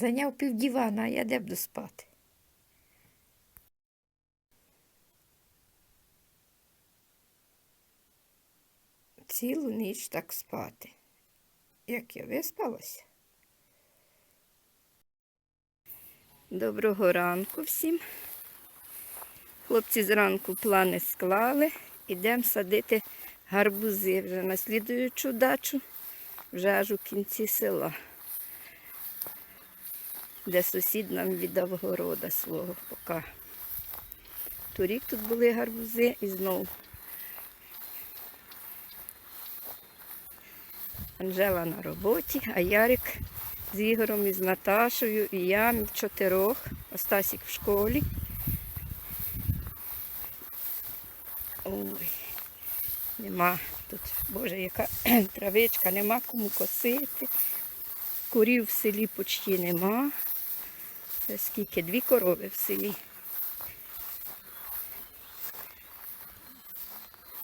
Зайняв півдівана, а я де буду спати. Цілу ніч так спати. Як я виспалася. Доброго ранку всім. Хлопці зранку плани склали. Ідемо садити гарбузи вже на слідуючу дачу, вже аж у кінці села, де сусід нам віддав города свого поки. Торік тут були гарбузи і знову. Анжела на роботі, а Ярик з Ігорем і з Наташою, і я ми чотирьох. Остасік в школі. Ой, нема тут, боже, яка травичка, нема кому косити. Курів в селі почти нема. Скільки? Дві корови в селі.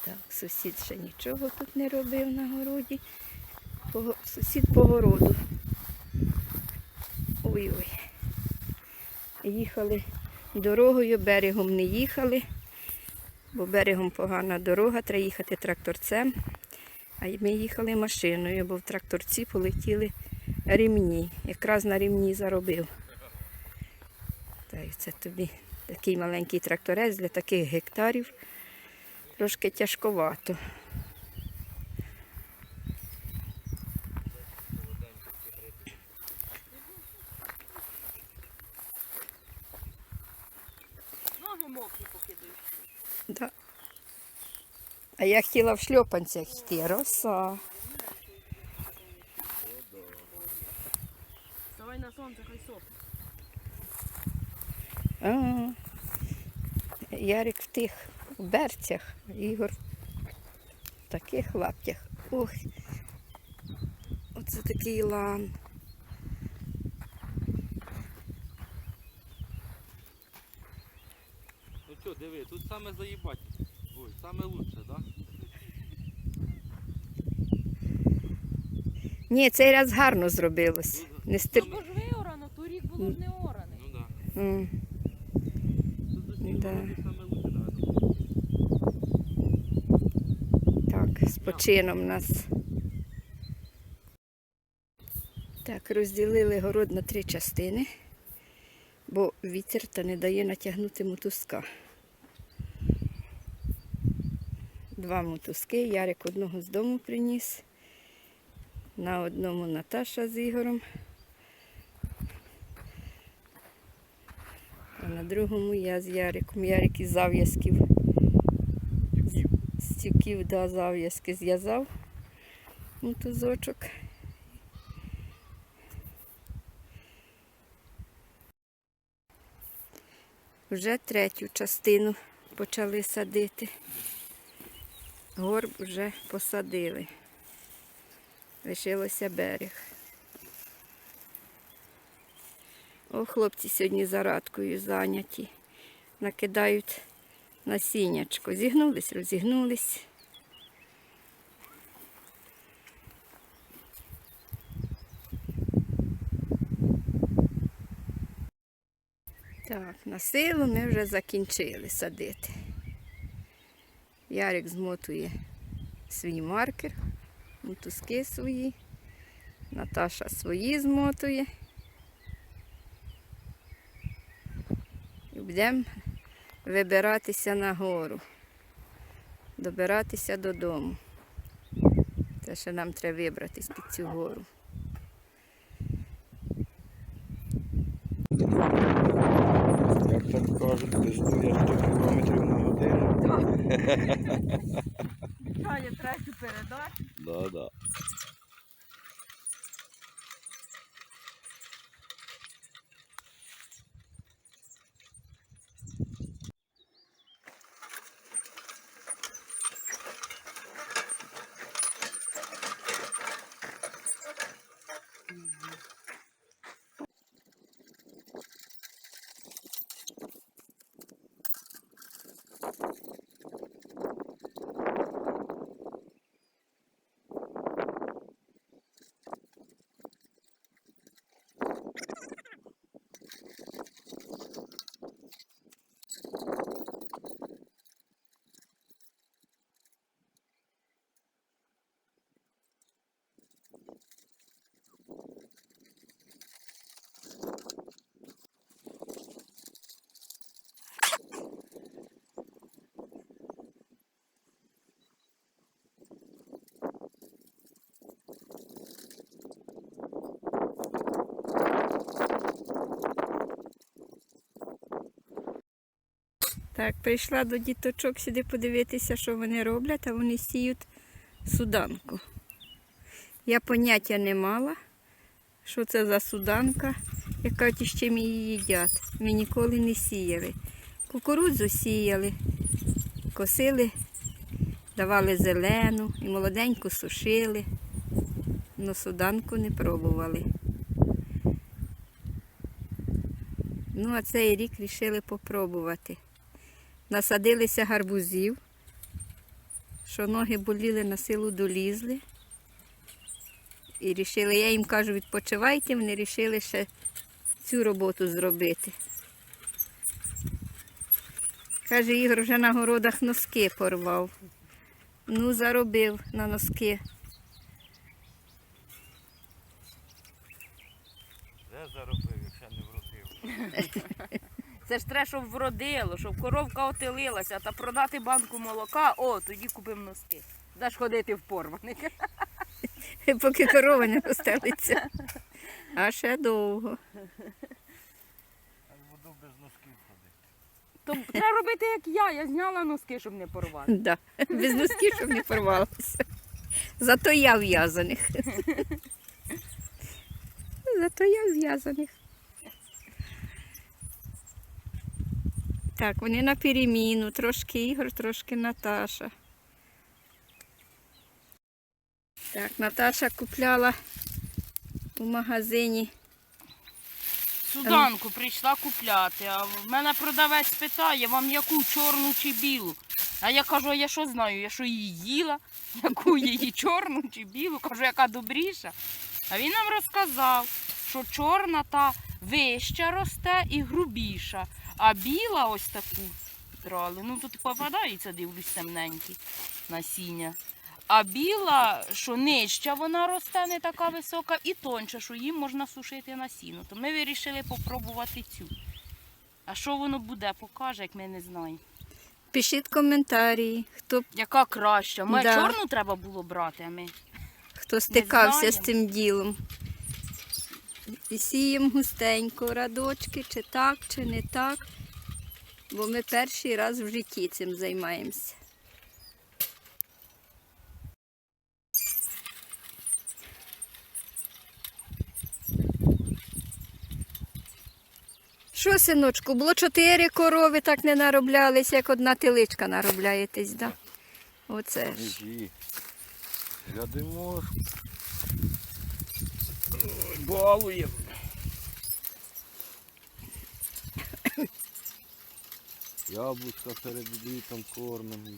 Так, сусід ще нічого тут не робив на городі. Сусід по городу. Ой-ой. Їхали дорогою, берегом не їхали, бо берегом погана дорога, треба їхати тракторцем. А ми їхали машиною, бо в тракторці полетіли рівні. Якраз на рівні заробив. Та це тобі такий маленький тракторець для таких гектарів. Трошки тяжковато. Ноги мокрі покидають. Да. А я хотіла в шльопанцях йти, роса. Вставай на сонце, хай сохне. А, Ярик в тих берцях, Ігор в таких лаптях. Ох, оце такий лан. Ну що, диви, тут саме заїбать. Ой, саме лучше, да? Ні, цей раз гарно зробилось. Тут, Не стир... Бо ж виорано, торік було ж не оране. ну да. М, Тут усі Да. Так, з почином нас. Так, розділили город на три частини, бо вітер та не дає натягнути мотузка. Два мотузки, Ярик одного з дому приніс. На одному Наташа з Ігорем. На другому я з Яриком. Ярик із зав'язків з тюків да, зав'язки зв'язав мотузочок. Вже третю частину почали садити. Горб вже посадили. Лишилося берег. О, хлопці сьогодні зарадкою зайняті. Накидають насіннячко. Зігнулись, розігнулись. Так, на силу ми вже закінчили садити. Ярик змотує свій маркер, мотузки свої, Наташа свої змотує. І будемо вибиратися на гору, добиратися додому. Це ще нам треба вибратись під цю гору. Як так кажуть, десь 100 кілометрів на годину. Таня третю передачу. Да, да. Так, прийшла до діточок сюди подивитися, що вони роблять, а вони сіють суданку. Я поняття не мала, що це за суданка, яка з чим її їдять. Ми ніколи не сіяли. Кукурудзу сіяли, косили, давали зелену і молоденьку сушили. Но суданку не пробували. Ну, а цей рік вирішили попробувати. Насадилися гарбузів, що ноги боліли, на силу долізли. І рішили, я їм кажу, відпочивайте, вони вирішили ще цю роботу зробити. Каже, Ігор вже на городах носки порвав. Ну, заробив на носки. Де заробив, якщо не вродив? Це ж треба, щоб вродило, щоб коровка отелилася, та продати банку молока, о, тоді купимо носки. Даш ходити в порваних. поки корова не постелиться. А ще довго. Буду без носків ходити. То треба робити, як я. Я зняла носки, щоб не порвати. Да. Без носків, щоб не порвалося. Зато я в'язаних. Зато я в'язаних. Так, вони на переміну, трошки Ігор, трошки Наташа. Так, Наташа купляла у магазині. Суданку прийшла купляти, а в мене продавець питає, вам яку чорну чи білу. А я кажу, а я що знаю, я що її їла, яку її чорну чи білу, кажу, яка добріша. А він нам розказав, що чорна та вища росте і грубіша, а біла ось таку брали. Ну тут попадається, дивлюсь, темненькі насіння. А біла, що нижча вона росте, не така висока, і тонша, що її можна сушити на сіно. То ми вирішили попробувати цю. А що воно буде, покаже, як ми не знаємо. Пишіть коментарі, хто, Яка краща? Ми Да. чорну треба було брати, а ми. хто стикався з цим ділом. І сіємо густенько радочки, чи так, чи не так. Бо ми перший раз в житті цим займаємося. Що, синочку, було чотири корови, так не нароблялись, як одна теличка наробляєтесь, да? Оце ж. Глядимо. Балує. Яблучка перед літом кормимо.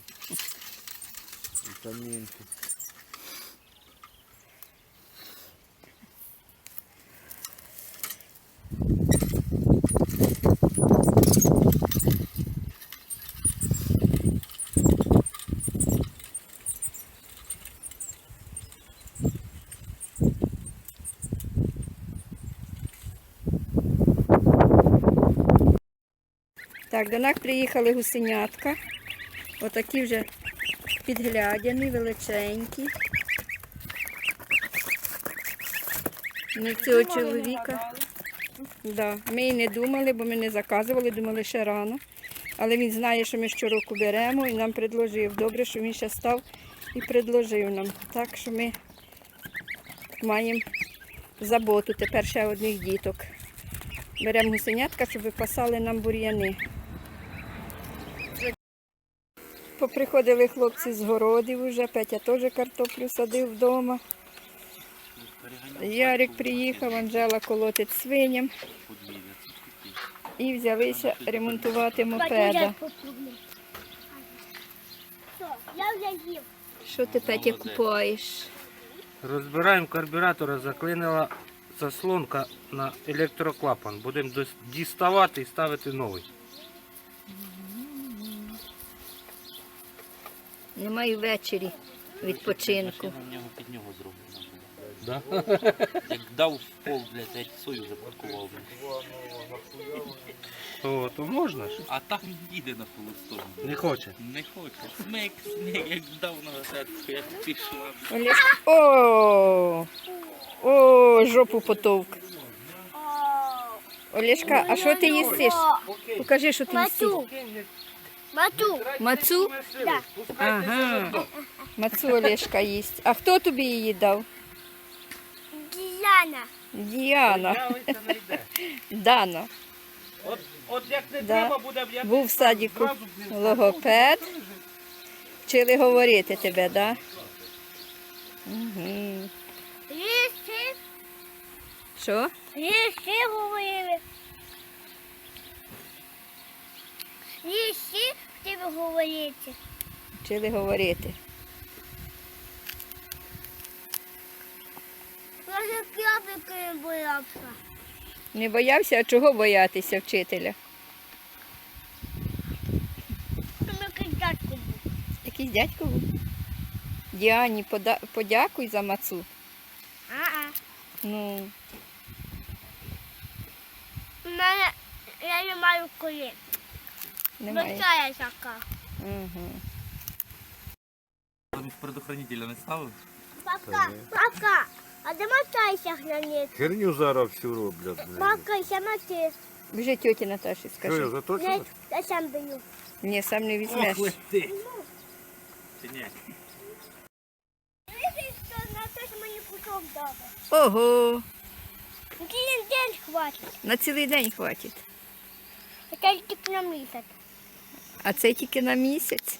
Вітамінки. Так, до нас приїхали гусенятка. Отакі вже підглядяні, величенькі. Ми цього чоловіка. Да. Ми і не думали, бо ми не заказували, думали ще рано. Але він знає, що ми щороку беремо і нам предложив. Добре, що він ще став і предложив нам. Так що ми маємо заботу тепер ще одних діток. Беремо гусенятка, щоб випасали нам бур'яни. Поприходили хлопці з городів уже, Петя теж картоплю садив вдома. Ярик приїхав, Анжела колотить свиням і взялися ремонтувати мопеда. Що ти, Петя, купуєш? Розбираємо карбюратора, заклинила заслонка на електроклапан. Будемо діставати і ставити новий. Немає ввечері відпочинку. В нього під нього зроблено. Да? Як дав в пол, блядь, я сою запаркував. блядь. О, то можна ж? А там їде на холостому. Не хоче. Не хоче. Смик, смик, як дав на гасетку, як пішла. О, о, жопу потовк. Олешка, а що ти їстиш? Покажи, що ти їстиш. Мату. Мацу? Да. Ага. Мацу Олешка їсть. А хто тобі її дав? Діана. Діана. Дана. От, от як не Да. треба буде в Був в садіку логопед. Вчили говорити тебе, так? Да? Угу. Що? Ліси говорили. Ліси, ти ви говорите. Вчили говорити. Я же не боявся. Не боявся, а чого боятися вчителя? Якийсь дядько був. Якийсь дядько був. Діані, пода- подякуй за мацу. А-а. Ну, У мене я не маю колін. немає. Бачає така. Угу. Там предохранителя не ставив? Папка, папка, а де мотайся глянець? Херню зараз всю роблять. блядь. Папка, я мати. Біжи тьоті Наташі, Що я скажи. заточений? Я сам бою. Ні, сам не візьмеш. ти. Чи ні? Видиш, що на те, що мені кусок дав. Ого, Один день хватить. на цілий день хватить. Це тільки на місяць. А це тільки на місяць.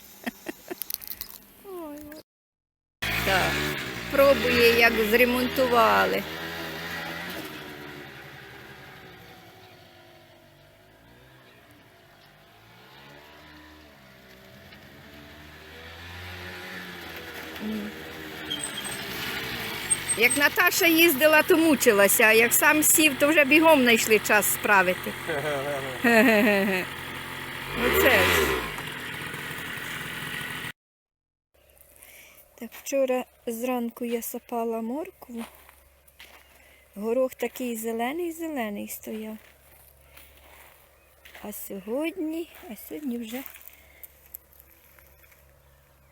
Так. Пробує, як зремонтували. Як Наташа їздила, то мучилася, а як сам сів, то вже бігом знайшли час справити. Оце. Так, вчора зранку я сапала моркву. Горох такий зелений-зелений стояв. А сьогодні, а сьогодні вже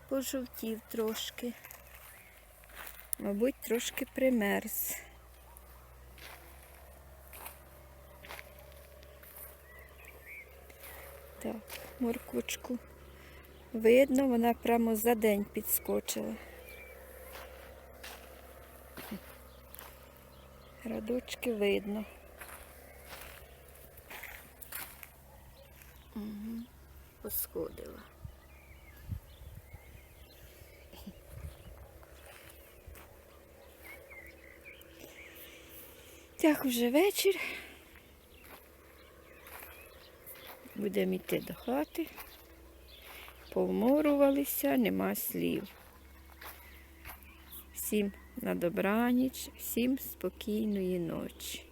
пожовтів трошки. Мабуть, трошки примерз. Так, морквочку. Видно, вона прямо за день підскочила. Радочки видно. Угу. Посходила. Так, вже вечір. Будемо йти до хати. Повморувалися, нема слів. Всім на добраніч, всім спокійної ночі.